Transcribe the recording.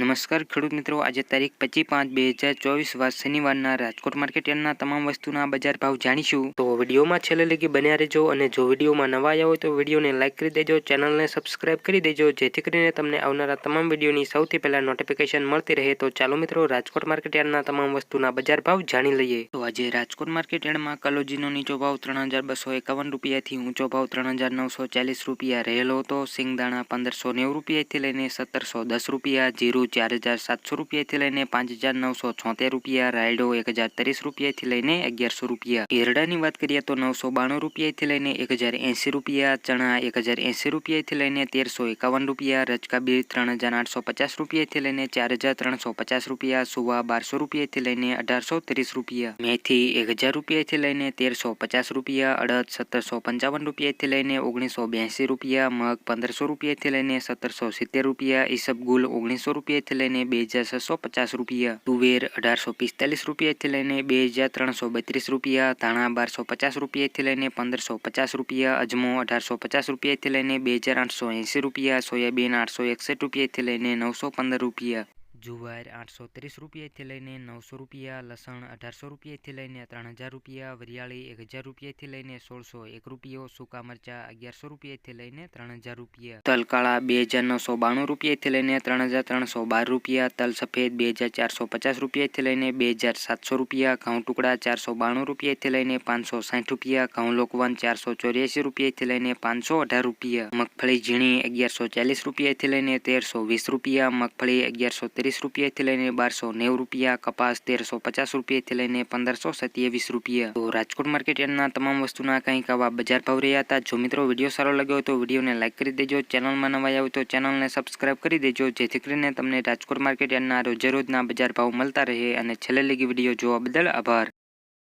નમસ્કાર ખેડૂત મિત્રો, આજે તારીખ પચીસ પાંચ બે હજાર ચોવીસ વાર શનિવારના રાજકોટ માર્કેટ યાર્ડના તમામ વસ્તુના બજાર ભાવ જાણીશું. તો વિડીયોમાં છેલ્લે લગી બન્યા રહેજો અને જો વિડીયોમાં નવા આવ્યા હોય તો વિડીયોને લાઇક કરી દેજો, ચેનલને સબસ્ક્રાઇબ કરી દેજો, જેથી કરીને તમને આવનારા તમામ વિડીયોની સૌથી પહેલાં નોટિફિકેશન મળતી રહે. તો ચાલો મિત્રો, રાજકોટ માર્કેટ યાર્ડના તમામ વસ્તુના બજાર ભાવ જાણી લઈએ. તો આજે રાજકોટ માર્કેટ યાર્ડમાં કલોજીનો નીચો ભાવ ત્રણ હજાર બસો એકાવન રૂપિયાથી ઊંચો ભાવ ત્રણ હજાર નવસો ચાલીસ રૂપિયા રહેલો હતો. સિંગદાણા પંદરસો નેવું રૂપિયાથી લઈને સત્તરસો દસ રૂપિયા, જીરું ચાર હજાર સાતસો રૂપિયાથી લઈને પાંચ હજાર નવસો છોતેર રૂપિયા રાયડો એક હજાર ત્રીસ રૂપિયાથી લઈને અગિયારસો રૂપિયા એરડાની વાત કરીએ તો નવસો બાણું રૂપિયાથી લઈને એક હજાર એંસી રૂપિયા ચણા એક હજાર એંસી રૂપિયાથી લઈને તેરસો એકાવન રૂપિયા રચકા બીર ત્રણ હજાર આઠસો પચાસ રૂપિયાથી લઈને ચાર હજાર ત્રણસો પચાસ રૂપિયા સુવા બારસો રૂપિયાથી લઈને અઢારસો ત્રીસ રૂપિયા મેથી એક હજાર રૂપિયાથી લઈને તેરસો પચાસ રૂપિયા અડદ સત્તરસો પંચાવન રૂપિયાથી લઈને ઓગણીસો બ્યાસી રૂપિયા મગ પંદરસો રૂપિયાથી લઈને સત્તરસો સિત્તેર રૂપિયા ઈસબગુલ ઓગણીસો રૂપિયાથી લઈને બે હજાર છસો પચાસ રૂપિયા, તુવેર અઢારસો પિસ્તાલીસ રૂપિયાથી લઈને બે હજાર ત્રણસો બત્રીસ રૂપિયા, ધાણા બારસો પચાસ રૂપિયાથી લઈને પંદરસો પચાસ રૂપિયા, અજમો અઢારસો પચાસ રૂપિયાથી લઈને બે હજાર આઠસો એંસી રૂપિયા, સોયાબીન આઠસો એકસઠ રૂપિયાથી લઈને નવસો પંદર રૂપિયા. જુવાર આઠસો ત્રીસ રૂપિયાથી લઈને નવસો રૂપિયા લસણ અઢારસો રૂપિયાથી લઈને ત્રણ હજાર રૂપિયા વરિયાળી એક હજાર રૂપિયાથી લઈને સોળસો એક રૂપિયો સૂકા મરચા અગિયારસો રૂપિયાથી લઈને ત્રણ હજાર રૂપિયા તલ કાળા બે હજાર નવસો બાણું રૂપિયાથી લઈને ત્રણ હજાર ત્રણસો બાર રૂપિયા તલ સફેદ બે હજાર ચારસો પચાસ રૂપિયાથી લઈને બે હજાર સાતસો રૂપિયા ઘઉં ટુકડા ચારસો બાણું રૂપિયાથી લઈને પાંચસો સાઠ રૂપિયા ઘઉં લોકવન ચારસો ચોર્યાસી રૂપિયાથી લઈને પાંચસો અઢાર રૂપિયા મગફળી ઝીણી અગિયારસો ચાલીસ રૂપિયાથી લઈને તેરસો વીસ રૂપિયા મગફળી અગિયારસો ત્રીસ રૂપિયાથી લઈને બારસો નેવું રૂપિયા, કપાસ તેરસો પચાસ રૂપિયાથી લઈને પંદરસો સત્યાવીસ રૂપિયા. તો રાજકોટ માર્કેટ યાર્ડના તમામ વસ્તુના કંઈક આવા બજાર ભાવ રહ્યા હતા. જો મિત્રો વીડિયો સારો લાગ્યો તો વિડીયોને લાઇક કરી દેજો. ચેનલમાં નવા આવ્યો તો ચેનલને સબસ્ક્રાઇબ કરી દેજો, જેથી કરીને તમને રાજકોટ માર્કેટ યાર્ડના રોજે રોજના બજાર ભાવ મળતા રહે. અને છેલ્લે લગી વીડિયો જોવા બદલ આભાર.